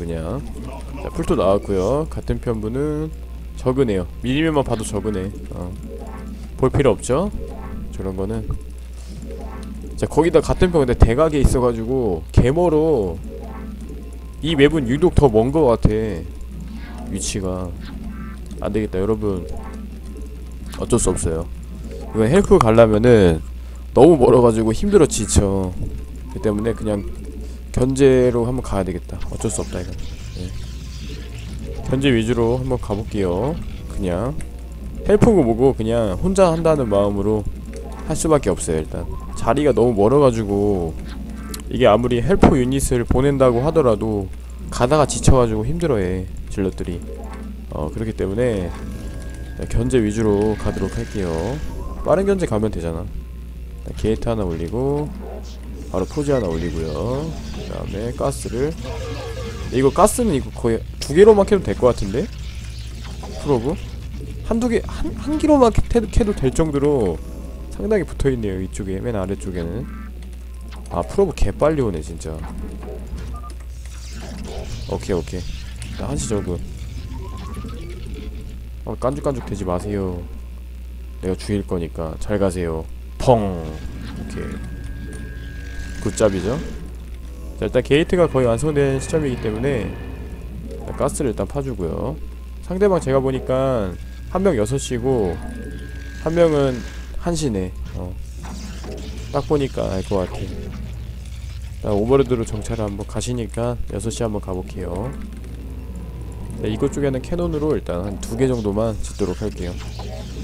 그냥. 자 풀도 나왔고요. 같은 편부는 적으네요. 미니맵만 봐도 적으네. 어. 볼 필요 없죠? 저런 거는. 자 거기다 같은 편 근데 대각에 있어가지고 개머로 이 맵은 유독 더 먼 거 같아. 위치가. 안되겠다 여러분. 어쩔 수 없어요. 이건 헬프 가려면은 너무 멀어가지고 힘들어 지쳐. 그 때문에 그냥 견제로 한번 가야 되겠다. 어쩔 수 없다 이건. 네. 견제 위주로 한번 가볼게요. 그냥. 헬프고 뭐고 그냥 혼자 한다는 마음으로 할 수밖에 없어요 일단. 자리가 너무 멀어가지고 이게 아무리 헬프 유닛을 보낸다고 하더라도 가다가 지쳐가지고 힘들어해 질럿들이. 어 그렇기 때문에 견제 위주로 가도록 할게요. 빠른 견제 가면 되잖아. 게이트 하나 올리고 바로 포지 하나 올리고요. 그 다음에 가스를. 이거 가스는 이거 거의 두 개로만 캐도 될 것 같은데? 프로브? 한두 개 한 한 기로만 캐, 캐도 될 정도로 상당히 붙어있네요 이쪽에. 맨 아래쪽에는. 아 프로브 개 빨리 오네 진짜. 오케이 오케이. 나 한시 저그 어 깐죽깐죽 되지 마세요. 내가 죽일 거니까. 잘 가세요. 펑! 오케이 굿잡이죠. 자 일단 게이트가 거의 완성된 시점이기 때문에 일단 가스를 일단 파주고요. 상대방 제가 보니까 한 명 6시고 한 명은 1시네 어. 딱 보니까 알 것 같아 자, 오버로드로 정찰을 한번 가시니까 6시 한번 가볼게요. 자, 이것 쪽에는 캐논으로 일단 한 두 개 정도만 짓도록 할게요.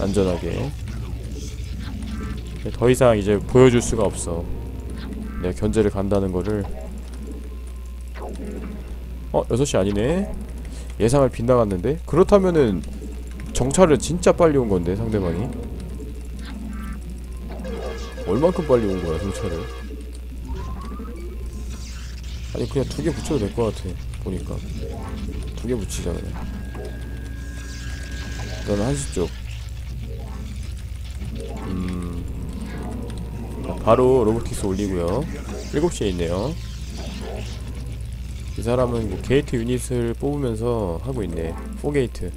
안전하게. 더 이상 이제 보여줄 수가 없어 내가 견제를 간다는 거를. 어? 6시 아니네. 예상을 빗나갔는데? 그렇다면은 정찰을 진짜 빨리 온 건데 상대방이? 얼만큼 빨리 온 거야 정찰을? 아니 그냥 두 개 붙여도 될 것 같아 보니까. 두 개 붙이자 그냥 일단 한시 쪽 바로 로보틱스 올리고요. 7시에 있네요. 이 사람은 뭐 게이트 유닛을 뽑으면서 하고 있네. 4게이트.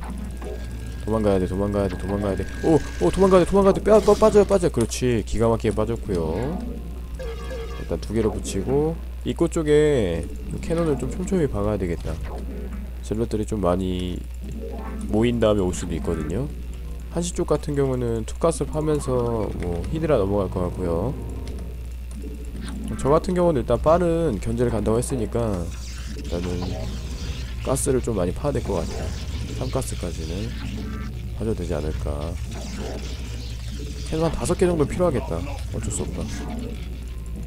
도망가야 돼 도망가야 돼 도망가야 돼오 오 도망가야 돼 도망가야 돼. 빠, 빠, 빠져 빠져. 그렇지. 기가 막히게 빠졌고요. 일단 두 개로 붙이고 입구 쪽에 캐논을 좀 촘촘히 박아야 되겠다. 젤럿들이 좀 많이 모인 다음에 올 수도 있거든요. 한시 쪽 같은 경우는 투가스 파면서 뭐 히드라 넘어갈 것 같고요 저 같은 경우는 일단 빠른 견제를 간다고 했으니까 일단은 가스를 좀 많이 파야 될 것 같아요. 3가스까지는 파줘도 되지 않을까. 캐논 한 5개 정도 필요하겠다. 어쩔 수 없다.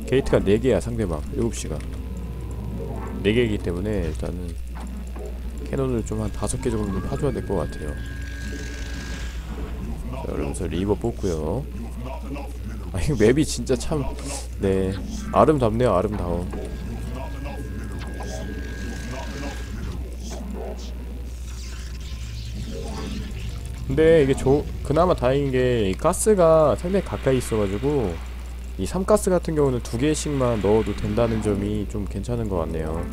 게이트가 4개야 상대방. 7시가. 4개이기 때문에 일단은 캐논을 좀 한 5개 정도 파줘야 될 것 같아요. 자, 그러면서 리버 뽑고요 아 이거 맵이 진짜 참 네. 아름답네요 아름다워. 근데 이게 조, 그나마 다행인 게이 가스가 상당히 가까이 있어가지고 이 3가스 같은 경우는 두 개씩만 넣어도 된다는 점이 좀 괜찮은 것 같네요.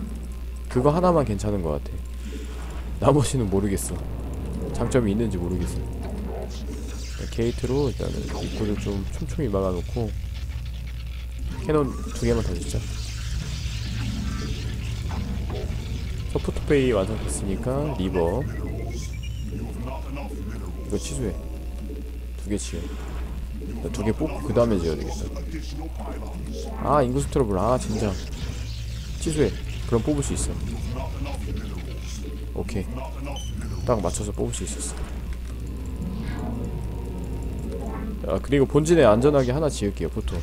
그거 하나만 괜찮은 것 같아. 나머지는 모르겠어. 장점이 있는지 모르겠어 게이트로 일단은 입구를 좀 촘촘히 막아놓고 캐논 두 개만 더 짓자. 소프트페이 완성됐으니까 리버. 이거 취소해. 두 개 지어 두 개 뽑고 그 다음에 지어야 되겠다. 아 인구수 트러블. 아 진짜. 취소해. 그럼 뽑을 수 있어. 오케이. 딱 맞춰서 뽑을 수 있었어 아 그리고 본진에 안전하게 하나 지을게요 보통.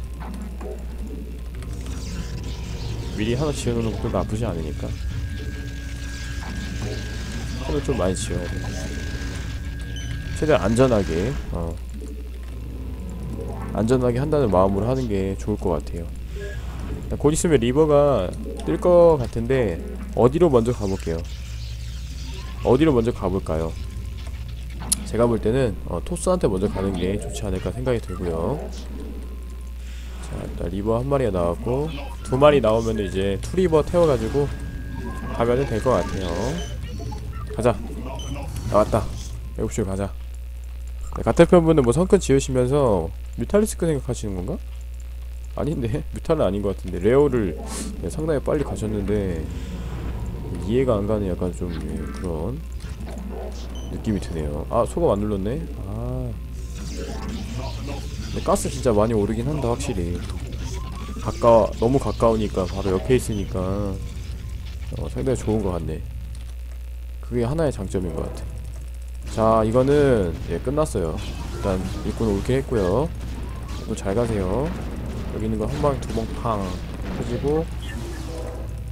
미리 하나 지어놓는 것도 나쁘지 않으니까. 하나 좀 많이 지어야 돼. 최대한 안전하게 어. 안전하게 한다는 마음으로 하는 게 좋을 것 같아요. 곧 있으면 리버가 뜰 것 같은데 어디로 먼저 가볼게요? 어디로 먼저 가볼까요 제가 볼 때는 어, 토스한테 먼저 가는 게 좋지 않을까 생각이 들고요. 자 일단 리버 한 마리가 나왔고 두 마리 나오면 이제 투리버 태워가지고 가면은 될것 같아요. 가자. 나왔다. 7시로 가자. 네, 같은 편분은 뭐 성큰 지으시면서 뮤탈리스크 생각하시는 건가? 아닌데? 뮤탈은 아닌 것 같은데. 레오를 네, 상당히 빨리 가셨는데 이해가 안 가는 약간 좀 예, 그런 느낌이 드네요. 아 소금 안 눌렀네? 아. 근데 가스 진짜 많이 오르긴 한다 확실히. 가까워 너무 가까우니까 바로 옆에 있으니까. 어, 상당히 좋은 것 같네. 그게 하나의 장점인 것 같아. 자 이거는 예 끝났어요. 일단 일꾼 올게 했고요. 일꾼 잘 가세요. 여기 있는 거한방팡 터지고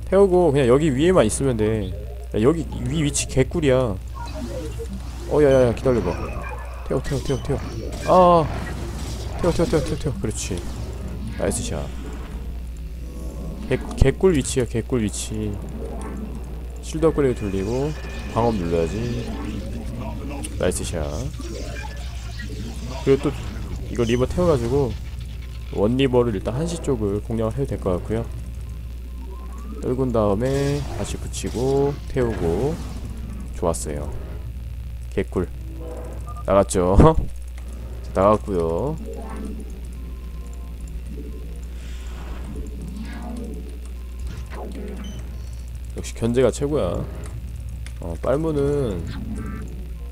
태우고 그냥 여기 위에만 있으면 돼. 야, 여기 위 위치 개꿀이야 어 야야야 기다려봐. 태워 태워 태워 태워. 아. 태워 태워 태워 태워 태워. 그렇지. 나이스 샷. 개, 개꿀 위치야 개꿀 위치. 실드 업그레이드 돌리고 방업 눌러야지. 나이스 샷. 그리고 또 이거 리버 태워가지고 원 리버를 일단 한시 쪽을 공략을 해도 될 것 같고요. 떨군 다음에 다시 붙이고 태우고. 좋았어요 개꿀. 나갔죠? 나갔고요. 역시 견제가 최고야. 어 빨무는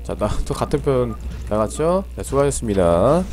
자나 또 같은 편 나갔죠? 네, 수고하셨습니다